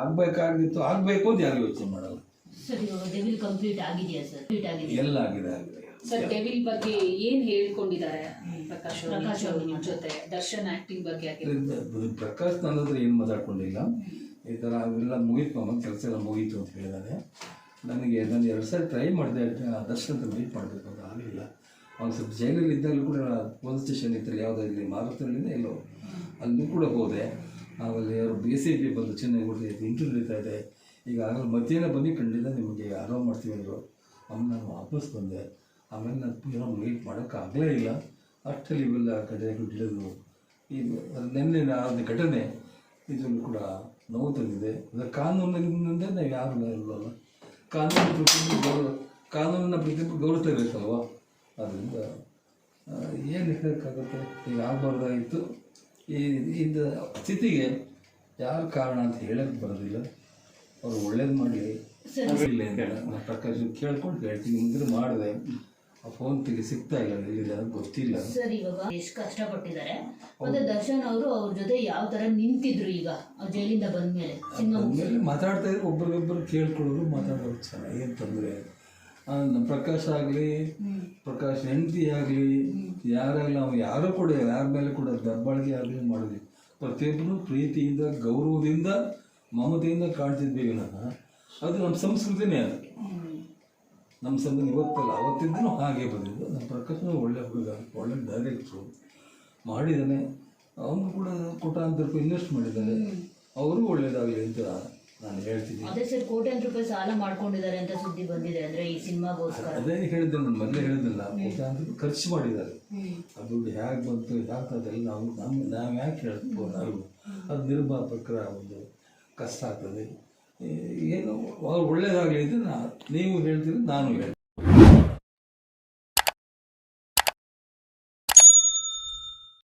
ಆಗ್ಬೇಕಾಗಿತ್ತು ಆಗ್ಬೇಕು ಅಂತ ಯಾರು ಯೋಚನೆ ಮಾಡಲ್ಲ. ಸರ್ ಇವಾಗ ಡೆವಿಲ್ ಕಂಪ್ಲೀಟ್ ಆಗಿದೆಯಾ ಸರ್? ಕಂಪ್ಲೀಟ್ ಆಗಿದೆ ಎಲ್ಲ ಆಗಿದೆ ಆಗಿದೆ. ಸರ್ ಡೆವಿಲ್ ಬಗ್ಗೆ ಏನ್ ಹೇಳ್ಕೊಂಡಿದ್ದಾರೆ ಪ್ರಕಾಶ್ ಅವ್ರು ಪ್ರಕಾಶ್ ನಿಮ್ ಅವ್ರು ಜೊತೆ? ದರ್ಶನ್ ಆಕ್ಟಿಂಗ್ ಬಗ್ಗೆ ಆಗಿರ್ಬೋದು. ಇದ್ರಿಂದ ಪ್ರಕಾಶ್ ನನ್ನ ಹತ್ರ ಏನು ಮಾತಾಡ್ಕೊಂಡಿಲ್ಲ. ಈ ಥರ ಅವೆಲ್ಲ ಮುಗೀತು ನಮ್ಮ ಕೆಲಸ ಎಲ್ಲ ಮುಗೀತು ಅಂತ ಹೇಳಿದಾನೆ ನನಗೆ ನಾನು ಎರಡು ಸಾರಿ ಟ್ರೈ ಮಾಡಿದೆ ದರ್ಶನ್ ಅಂತ ಮೀಟ್ ಮಾಡಬೇಕು ಅಂತ ಆಗಲಿಲ್ಲ. ಅವ್ನು ಸ್ವಲ್ಪ ಜೈಲಲ್ಲಿ ಇದ್ದಾಗಲೂ ಕೂಡ ಪೊಲೀಸ್ ಸ್ಟೇಷನ್ ಇತ್ತು ಯಾವುದೋ ಇಲ್ಲಿ ಮಾರುತಲ್ಲಿಂದ ಎಲ್ಲೋ ಅಲ್ಲಿ ಕೂಡ ಹೋದೆ. ಆಮೇಲೆ ಯಾರು ಬಿ ಸಿ ಪಿ ಬಂದು ಚೆನ್ನೈ ಕೊಡ್ತಾ ಇಂಟರ್ವ್ಯೂ ನಡೀತಾ ಇದೆ. ಈಗ ಆಗಲೂ ಮಧ್ಯಾಹ್ನ ಬನ್ನಿ ಖಂಡಿತ ನಿಮಗೆ ಅಲೋ ಮಾಡ್ತೀವಿ ಅಂದರು. ಆಮೇಲೆ ನಾನು ವಾಪಸ್ ಬಂದೆ. ಆಮೇಲೆ ನಾನು ಪುನಃ ಮೀಟ್ ಮಾಡೋಕ್ಕಾಗಲೇ ಇಲ್ಲ. ಅಷ್ಟಲ್ಲಿ ಇವೆಲ್ಲ ಕಡೆ ಹಿಡಿದು ಈ ನೆನ್ನೆ ಆದ ಘಟನೆ ಇದರಲ್ಲಿ ಕೂಡ ನೋವು ತಂದಿದೆ ಅಂದರೆ ಕಾನೂನಿನಿಂದ ನಾವು ಯಾರು ಇರಲ್ಲ ಕಾನೂನು ಪ್ರತಿಯೊಂದು ಗೌರವ ಕಾನೂನನ್ನ ಪ್ರತಿಯೊಬ್ಬರು ಗೌರವಿಸಬೇಕಲ್ವ ಅದರಿಂದ ಏನು ಹೇಳೋಕ್ಕಾಗುತ್ತೆ? ಈಗ ಆಗಬಾರ್ದಾಗಿತ್ತು ಈ ಇದು ಸ್ಥಿತಿಗೆ ಯಾರು ಕಾರಣ ಅಂತ ಹೇಳಕ್ಕೆ ಬರೋದಿಲ್ಲ. ಅವ್ರು ಒಳ್ಳೇದು ಮಾಡಲಿ ಇಲ್ಲ ಅಂತ ನಾನು ಪ್ರಕಾಶ್ ಕೇಳ್ಕೊಂಡು ಹೇಳ್ತೀನಿ. ಮುಂದೆ ಮಾಡಿದೆ. ಆ ಫೋನ್ ತೆಗೆ ಸಿಗ್ತಾ ಇಲ್ಲ. ಎಲ್ಲಿದೆ ಗೊತ್ತಿಲ್ಲ. ಸರ್ ಇವಾಗ ಎಷ್ಟು ಕಷ್ಟಪಟ್ಟಿದ್ದಾರೆ. ಮತ್ತೆ ದರ್ಶನ್ ಅವರು ಅವ್ರ ಜೊತೆ ಯಾವ ತರ ನಿಂತಿದ್ರು ಈಗ? ಅವ್ರು ಜೈಲಿಂದ ಬಂದ್ಮೇಲೆ ಮಾತಾಡ್ತಾ ಇದ್ರೆ. ಒಬ್ರಿಗೊಬ್ರು ಕೇಳ್ಕೊಳ್ಳೋರು ಮಾತಾಡೋರು ಚೆನ್ನಾಗಿ. ಏನು ತೊಂದರೆ ನಮ್ಮ ಪ್ರಕಾಶ್ ಆಗಲಿ ಪ್ರಕಾಶ್ ಹೆಂಡತಿ ಆಗಲಿ ಯಾರಾಗಲಿ ನಾವು ಯಾರೂ ಕೂಡ ಯಾರ ಮೇಲೆ ಕೂಡ ದಬ್ಬಾಳಿಕೆ ಆಗಲಿ ಮಾಡಿದ್ವಿ ಪ್ರತಿಯೊಬ್ಬರು ಪ್ರೀತಿಯಿಂದ ಗೌರವದಿಂದ ಮಮತೆಯಿಂದ ಕಾಣ್ತಿದ್ವಿ ವಿನಃ ಅದು ನಮ್ಮ ಸಂಸ್ಕೃತಿನೇ ಅದು. ನಮ್ಮ ಸಂಬಂಧ ಇವತ್ತಲ್ಲ ಅವತ್ತಿದ್ದೂ ಹಾಗೆ ಬಂದಿದ್ದು. ನಮ್ಮ ಪ್ರಕಾಶ್ನ ಒಳ್ಳೆ ಹುಡುಗ ಒಳ್ಳೆ ಡೈರೆಕ್ಟ್ರು ಮಾಡಿದ್ದಾನೆ ಅವನು ಕೂಡ ಕೋಟಾಂತರ ರೂಪಾಯಿ ಇನ್ವೆಸ್ಟ್ ಮಾಡಿದ್ದಾನೆ ಅವರು ಒಳ್ಳೆಯದಾಗಲಿ ಅಂತ ನಾನು ಹೇಳ್ತೀನಿ. ಅದೇ ಸರ್ ಕೋಟ್ಯಾಂತರ ರೂಪಾಯಿ ಸಾಲ ಮಾಡ್ಕೊಂಡಿದ್ದಾರೆ ಅಂತ ಸುದ್ದಿ ಬಂದಿದೆ. ಅಂದ್ರೆ ಈ ಸಿನಿಮಾಗೋಸ್ಕರ. ಅದೇ ಹೇಳಿದ್ದೆ ನಾನು ಮೊದಲೇ ಹೇಳಿದ್ನಲ್ಲ ಕೋಟ್ಯಾಂತರ ಖರ್ಚು ಮಾಡಿದ್ದಾರೆ. ಆ ದುಡ್ಡು ಹೇಗೆ ಬಂತು ಹೇಗೆ ಅದೆಲ್ಲ ನಾವು ನಮ್ಮ ನಾವು ಯಾಕೆ ಹೇಳ್ಬೋದು ನಾವು ಅದು ನಿರ್ಮಾಪಕರ ಒಂದು ಕಷ್ಟ ಆಗ್ತದೆ. ಏನು ಅವ್ರು ಒಳ್ಳೇದಾಗಲಿ ಅಂತ ನಾ ನೀವು ಹೇಳ್ತೀರಿ ನಾನು ಹೇಳ್ತೀನಿ.